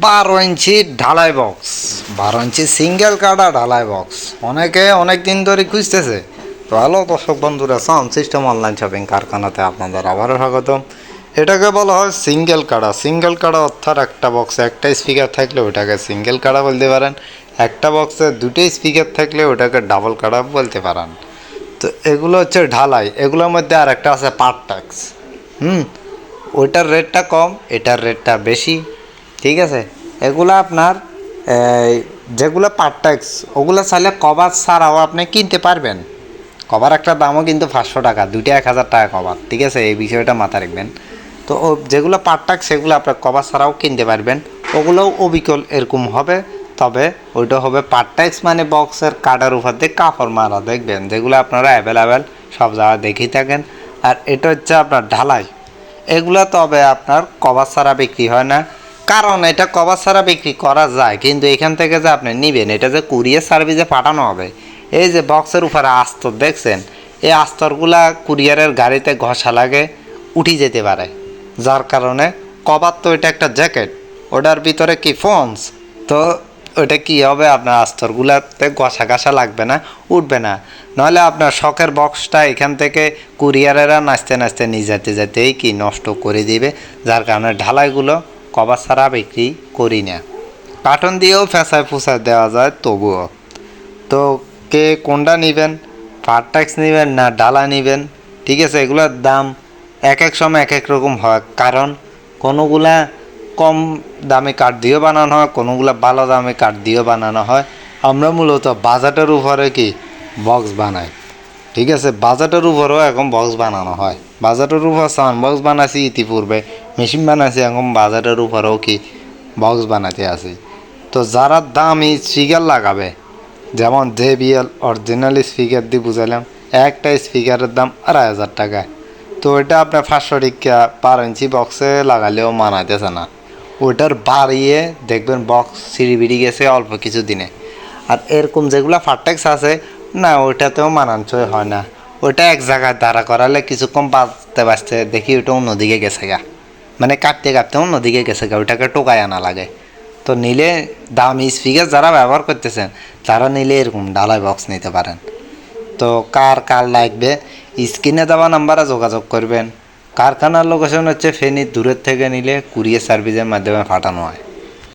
বারো ইঞ্চি ঢালাই বক্স বারো ইঞ্চি সিঙ্গেল কাটা ঢালাই বক্স অনেকে অনেক দিন ধরে খুঁজতেছে। তো হ্যালো দর্শক বন্ধুরা সাউন্ড সিস্টেম অনলাইন শপিং কারখানাতে আপনাদের আবারও স্বাগতম। এটাকে বলা হয় সিঙ্গেল কাড়া সিঙ্গেল কাড়া অর্থাৎ একটা বক্সে একটা স্পিকার থাকলে ওটাকে সিঙ্গেল কাড়া বলতে পারেন। একটা বক্সে দুটো স্পিকার থাকলে ওটাকে ডাবল কাড়া বলতে পারেন। তো এগুলো হচ্ছে ঢালাই। এগুলোর মধ্যে আর একটা আছে পার্ট ট্যাক্স হুম? ওইটার রেটটা কম, এটার রেটটা বেশি। ঠিক আছে? এগুলো আপনার যেগুলো পার্ট ট্যাক্স ওগুলো চাইলে কভার ছাড়াও আপনি কিনতে পারবেন। কভার একটা দামও কিন্তু পাঁচশো টাকা, দুইটা এক হাজার টাকা কভার ঠিক আছে? এই বিষয়টা মাথায় রাখবেন। তো যেগুলো পার্ট ট্যাক্স সেগুলো আপনার কভার ছাড়াও কিনতে পারবেন। ওগুলোও অবিকল এরকম হবে, তবে ওইটা হবে পার্ট ট্যাক্স মানে বক্সের কাটার উপর দিয়ে কাপড় মারা, দেখবেন? যেগুলো আপনারা অ্যাভেলেবেল সব জায়গায় দেখেই থাকেন। আর এটা হচ্ছে আপনার ঢালাই। এগুলো তবে আপনার কভার ছাড়া বিক্রি হয় না। কারণ এটা কভার ছাড়া বিক্রি করা যায়, কিন্তু এখান থেকে যে আপনি নেবেন, এটা যে কুরিয়ার সার্ভিসে পাঠানো হবে, এই যে বক্সের উপরে আস্তর, দেখছেন? এই আস্তরগুলা কুরিয়ারের গাড়িতে ঘষা লাগে, উঠে যেতে পারে। যার কারণে কভার তো এটা একটা জ্যাকেট, ওটার ভিতরে কি ফোনস? তো ওটা কি হবে? আপনার আস্তরগুলাতে ঘষা ঘষা লাগবে না, উঠবে না। নাহলে আপনার শখের বক্সটা এখান থেকে কুরিয়ারেরা নাচতে নাচতে নিয়ে যেতে যেতেই কি নষ্ট করে দিবে, যার কারণে ঢালাইগুলো কভার ছাড়া বিক্রি করি না? কার্টন দিয়েও ফেঁসায় ফুসায় দেওয়া যায় তবুও। তো কে কোনটা নেবেন? পার ট্যাক্স নেবেন না ডালা নেবেন? ঠিক আছে এগুলোর দাম এক এক সময় এক এক রকম হয়। কারণ কোনোগুলা কম দামে কাঠ দিয়েও বানানো হয় কোনোগুলা ভালো দামে কাঠ দিয়েও বানানো হয়। আমরা মূলত বাজেটের উপরে কি? বক্স বানাই। ঠিক আছে বাজেটের উপরেও এখন বক্স বানানো হয়। বাজেটের উপর সাউন্ড বক্স বানাইছি ইতিপূর্বে। মেশিন বানাইছে, এখন বাজারের উপরেও কি বক্স বানাতে আসি তো যারা দামি স্পিকার লাগাবে, যেমন জে জেবিএল অরিজিনাল স্পিকার দিয়ে বুঝালাম একটা স্পিকারের দাম আড়াই হাজার টাকা। তো ওইটা আপনার পাঁচশো টিকা পার ইঞ্চি বক্সে লাগালেও মানাইতেছে না। ওইটার বাড়িয়ে দেখবেন বক্স সিঁড়ি বিড়ি গেছে অল্প কিছু দিনে। আর এরকম যেগুলো ফারটেক্স আছে, না, ওইটাতেও মানানসই হয় না। ওইটা এক জায়গায় দাঁড়া করালে কিছুক্ষণ বাঁচতে বাঁচতে দেখি ওটা অন্যদিকে গেছে গা। মানে কাটতে কাটতে অন্যদিকে গেছে গা, ওইটাকে টোকায় আনা লাগে। তো নিলে দাম স্পিকার যারা ব্যবহার করতেছেন, তারা নিলে এরকম ডালাই বক্স নিতে পারেন। তো কার কার লাগবে, স্ক্রিনে দেওয়া নাম্বারে যোগাযোগ করবেন। কারখানার লোকেশন হচ্ছে ফেনি দূরের থেকে নিলে কুরিয়ার সার্ভিসের মাধ্যমে পাঠানো হয়।